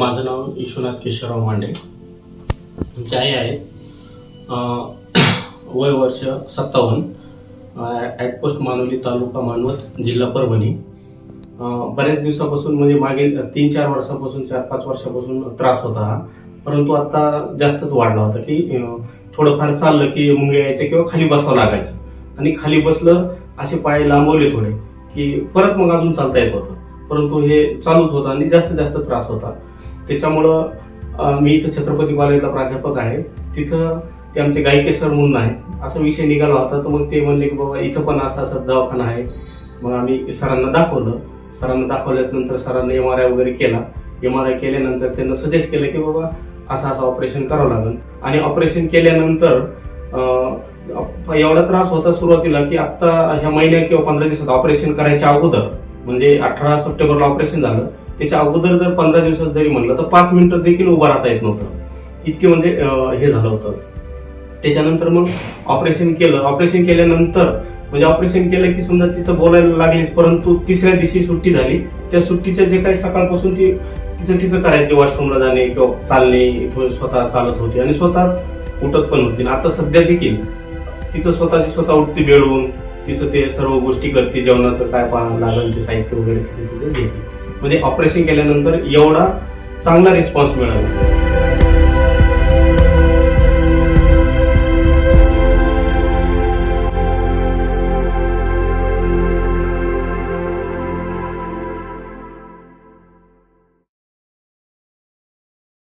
माझं नाव विश्वनाथ केशवराव मांडे. आमची आई आहे. वय वर्ष सत्तावन्न. ॲट पोस्ट मानवली तालुका मानवत जिल्हा परभणी. बऱ्याच दिवसापासून म्हणजे मागील तीन चार वर्षापासून चार पाच वर्षापासून त्रास होता हा. परंतु आता जास्तच वाढला होता की थोडंफार चाललं की मुंगे यायचे किंवा खाली बसावं लागायचं. आणि खाली बसलं असे पाय लांबवले थोडे की परत मग अजून चालता येत होतं. परंतु हे चालूच होतं आणि जास्तीत जास्त त्रास होता. त्याच्यामुळं मी इथं छत्रपती कॉलेजला प्राध्यापक आहे. तिथं ते आमचे गायके सर म्हणून आहेत. असा विषय निघाला होता तर मग ते म्हणले की बाबा इथं पण असा असा दवाखाना आहे. मग आम्ही सरांना दाखवलं. सरांना दाखवल्यानंतर सरांनी एम आर आय वगैरे केला. एम आर आय केल्यानंतर त्यांना सजेस्ट केलं की बाबा असं असं ऑपरेशन करावं लागेल. आणि ऑपरेशन केल्यानंतर एवढा त्रास होता सुरुवातीला की आत्ता ह्या महिन्या किंवा पंधरा दिवसात ऑपरेशन करायच्या अगोदर म्हणजे अठरा सप्टेंबरला ऑपरेशन झालं. त्याच्या अगोदर जर पंधरा दिवसात जरी म्हणलं तर पाच मिनिटं देखील उभं राहता येत नव्हतं. इतके म्हणजे हे झालं होतं. त्याच्यानंतर मग ऑपरेशन केलं. ऑपरेशन केल्यानंतर म्हणजे ऑपरेशन केलं की समजा तिथं बोलायला लागले परंतु तिसऱ्या दिवशी सुट्टी झाली. त्या सुट्टीच्या जे काही सकाळपासून ती तिचं तिचं करायचे वॉशरूमला जाणे किंवा चालणे स्वतः चालत होती आणि स्वतःच उठत पण होती. आता सध्या देखील तिचं स्वतःची स्वतः उठती बेळवून तिचं ते सर्व गोष्टी करते जेवणाचं काय पाहावं लागेल ते साहित्य वगैरे तिचं तिचं घेते. म्हणजे ऑपरेशन केल्यानंतर एवढा चांगला रिस्पॉन्स मिळाला.